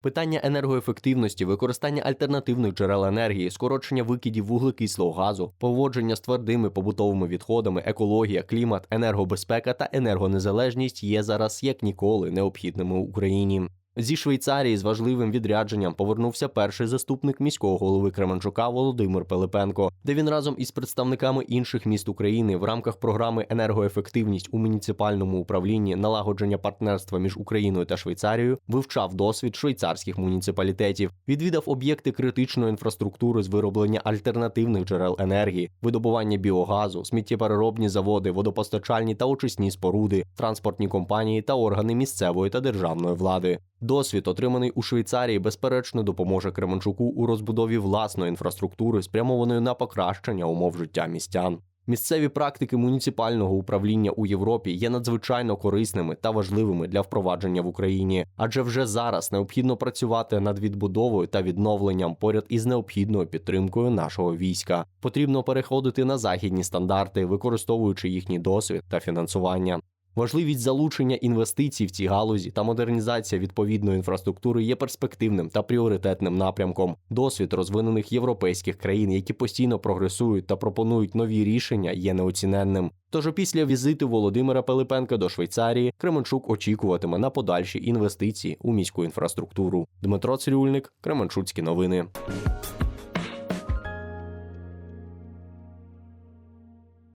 Питання енергоефективності, використання альтернативних джерел енергії, скорочення викидів вуглекислого газу, поводження з твердими побутовими відходами, екологія, клімат, енергобезпека та енергонезалежність є зараз як ніколи необхідними Україні. Зі Швейцарії з важливим відрядженням повернувся перший заступник міського голови Кременчука Володимир Пилипенко, де він разом із представниками інших міст України в рамках програми енергоефективність у муніципальному управлінні налагодження партнерства між Україною та Швейцарією вивчав досвід швейцарських муніципалітетів, відвідав об'єкти критичної інфраструктури з вироблення альтернативних джерел енергії, видобування біогазу, сміттєпереробні заводи, водопостачальні та очисні споруди, транспортні компанії та органи місцевої та державної влади. Досвід, отриманий у Швейцарії, безперечно допоможе Кременчуку у розбудові власної інфраструктури, спрямованої на покращення умов життя містян. Місцеві практики муніципального управління у Європі є надзвичайно корисними та важливими для впровадження в Україні, адже вже зараз необхідно працювати над відбудовою та відновленням поряд із необхідною підтримкою нашого війська. Потрібно переходити на західні стандарти, використовуючи їхній досвід та фінансування. Важливість залучення інвестицій в цій галузі та модернізація відповідної інфраструктури є перспективним та пріоритетним напрямком. Досвід розвинених європейських країн, які постійно прогресують та пропонують нові рішення, є неоціненним. Тож після візиту Володимира Пилипенка до Швейцарії Кременчук очікуватиме на подальші інвестиції у міську інфраструктуру. Дмитро Цирюльник, Кременчуцькі новини.